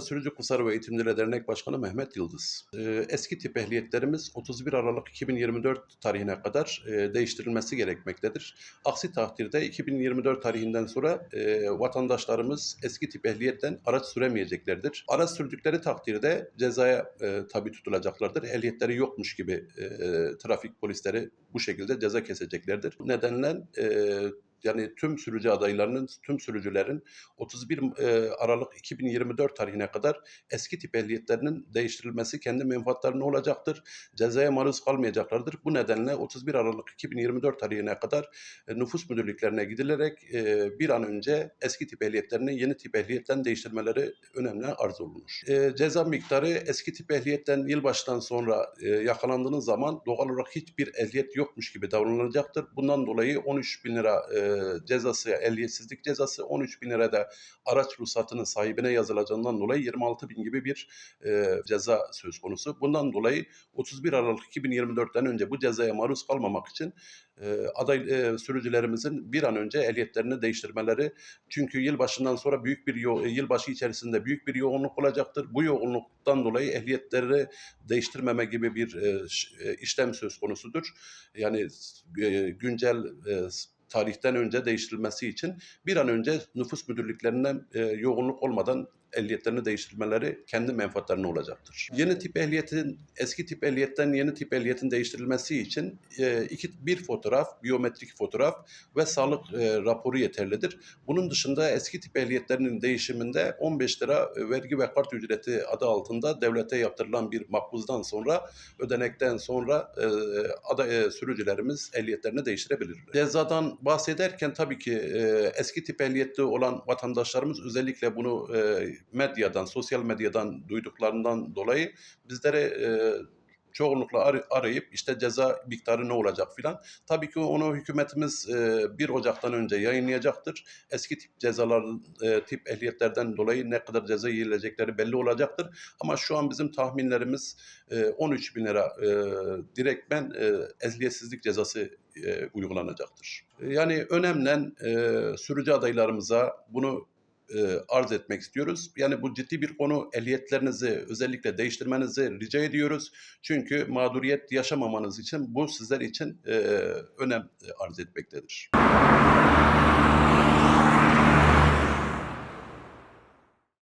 Sürücü Kusarı ve Eğitimleri Dernek Başkanı Mehmet Yıldız. Ee, Eski tip ehliyetlerimiz 31 Aralık 2024 tarihine kadar e, değiştirilmesi gerekmektedir. Aksi takdirde 2024 tarihinden sonra e, vatandaşlarımız eski tip ehliyetten araç süremeyeceklerdir. Araç sürdükleri takdirde cezaya e, tabi tutulacaklardır. Ehliyetleri yokmuş gibi trafik polisleri bu şekilde ceza keseceklerdir. Bu nedenle yani tüm sürücü adaylarının, tüm sürücülerin 31 e, Aralık 2024 tarihine kadar eski tip ehliyetlerinin değiştirilmesi kendi menfaatlerine olacaktır. Cezaya maruz kalmayacaklardır. Bu nedenle 31 Aralık 2024 tarihine kadar e, nüfus müdürlüklerine gidilerek e, bir an önce eski tip ehliyetlerini yeni tip ehliyetten değiştirmeleri önemli arz olunur. Ceza miktarı eski tip ehliyetten yılbaşından sonra e, yakalandığınız zaman doğal olarak hiçbir ehliyet yokmuş gibi davranılacaktır. Bundan dolayı 13 bin lira e, cezası, ehliyetsizlik cezası, 13 bin lira da araç ruhsatının sahibine yazılacağından dolayı 26 bin gibi bir e, ceza söz konusu. Bundan dolayı 31 Aralık 2024'ten önce bu cezaya maruz kalmamak için e, aday e, sürücülerimizin bir an önce ehliyetlerini değiştirmeleri çünkü yılbaşından sonra büyük bir yo- yılbaşı içerisinde büyük bir yoğunluk olacaktır. Bu yoğunluktan dolayı ehliyetleri değiştirmeme gibi bir e, işlem söz konusudur. Yani e, güncel e, tarihten önce değiştirilmesi için bir an önce nüfus müdürlüklerinden e, yoğunluk olmadan ehliyetlerini değiştirmeleri kendi menfaatlerine olacaktır. Yeni tip ehliyetin eski tip ehliyetten yeni tip ehliyetin değiştirilmesi için e, iki bir fotoğraf, biyometrik fotoğraf ve sağlık e, raporu yeterlidir. Bunun dışında eski tip ehliyetlerinin değişiminde 15 lira vergi ve kart ücreti adı altında devlete yaptırılan bir makbuzdan sonra ödenekten sonra e, ada, e, sürücülerimiz ehliyetlerini değiştirebilirler. Cezadan bahsederken tabii ki e, eski tip ehliyetli olan vatandaşlarımız özellikle bunu e, medyadan, sosyal medyadan duyduklarından dolayı bizlere e, çoğunlukla ar- arayıp işte ceza miktarı ne olacak filan. Tabii ki onu hükümetimiz e, 1 Ocak'tan önce yayınlayacaktır. Eski tip cezalar, e, tip ehliyetlerden dolayı ne kadar ceza yiyilecekleri belli olacaktır. Ama şu an bizim tahminlerimiz e, 13 bin lira e, direktmen e, ehliyetsizlik cezası e, uygulanacaktır. Yani önemli e, sürücü adaylarımıza bunu e, arz etmek istiyoruz. Yani bu ciddi bir konu ehliyetlerinizi özellikle değiştirmenizi rica ediyoruz. Çünkü mağduriyet yaşamamanız için bu sizler için e, önem arz etmektedir.